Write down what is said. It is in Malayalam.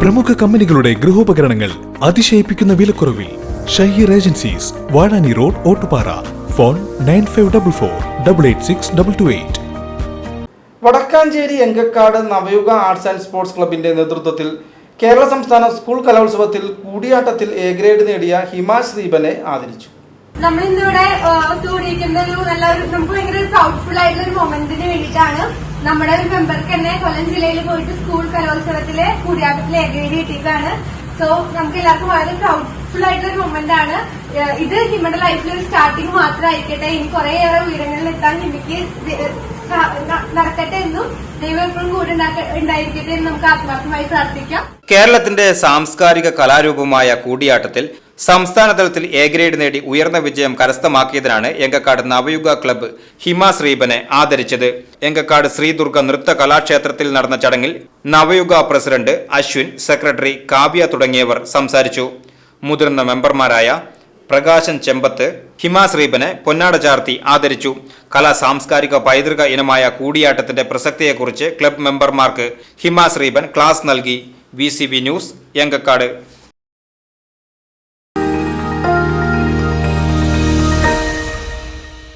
പ്രമുഖ കമ്പനികളുടെ ഗൃഹോപകരണങ്ങൾ അതിശയിപ്പിക്കുന്ന വിലക്കുറവിൽ Shaheer agencies Vazhani road Ottupara. Phone nine five double four double eight six double two eight. Vadakkanchery Engakkad Navayuga arts and sports ക്ലബിന്റെ നേതൃത്വത്തിൽ കേരള സംസ്ഥാന സ്കൂൾ കലോത്സവത്തിൽ കൂടിയാട്ടത്തിൽ എ ഗ്രേഡ് നേടിയ ഹിമ ശ്രീബനെ ആദരിച്ചു. നമ്മൾ ഇന്നിവിടെ ഒത്തുകൂടിയിരിക്കുന്ന ഒരു നല്ല ഒരു നമുക്ക് ഭയങ്കര പ്രൗഡ്ഫുൾ ആയിട്ടുള്ള ഒരു മൊമെന്റിന് വേണ്ടിയിട്ടാണ്. നമ്മുടെ ഒരു മെമ്പർക്ക് തന്നെ കൊല്ലം ജില്ലയിൽ പോയിട്ട് സ്കൂൾ കലോത്സവത്തിലെ കൂടിയാട്ടത്തിൽ ഏകദേശം കിട്ടിയിട്ടാണ് സോ നമുക്ക് എല്ലാവർക്കും വളരെ പ്രൗഡ്ഫുൾ ആയിട്ടുള്ള ഒരു മൊമെന്റ് ആണ്. ഇത് ഹിമയുടെ ലൈഫിൽ ഒരു സ്റ്റാർട്ടിങ് മാത്രമായിരിക്കട്ടെ. ഇനി കുറേയേറെ ഉയരങ്ങളിൽ എത്താൻ ഹിമയ്ക്ക് ദ- നടക്കട്ടെ എന്നും ദൈവം എപ്പോഴും കൂടെ ഉണ്ടായിരിക്കട്ടെ എന്ന് നമുക്ക് ആത്മാർത്ഥമായി പ്രാർത്ഥിക്കാം. കേരളത്തിന്റെ സാംസ്കാരിക കലാരൂപമായ കൂടിയാട്ടത്തിൽ സംസ്ഥാന തലത്തിൽ എ ഗ്രേഡ് നേടി ഉയർന്ന വിജയം കരസ്ഥമാക്കിയതിനാണ് എങ്കക്കാട് നവയുഗ ക്ലബ്ബ് ഹിമ ശ്രീബനെ ആദരിച്ചത്. എങ്കക്കാട് ശ്രീദുർഗ നൃത്ത കലാക്ഷേത്രത്തിൽ നടന്ന ചടങ്ങിൽ നവയുഗ പ്രസിഡന്റ് അശ്വിൻ സെക്രട്ടറി കാവ്യ തുടങ്ങിയവർ സംസാരിച്ചു. മുതിർന്ന മെമ്പർമാരായ പ്രകാശൻ ചെമ്പത്ത് ഹിമ ശ്രീബനെ പൊന്നാട ചാർത്തി ആദരിച്ചു. കലാ സാംസ്കാരിക പൈതൃക ഇനമായ കൂടിയാട്ടത്തിന്റെ പ്രസക്തിയെക്കുറിച്ച് ക്ലബ് മെമ്പർമാർക്ക് ഹിമ ശ്രീബൻ ക്ലാസ് നൽകി. V news Engakkad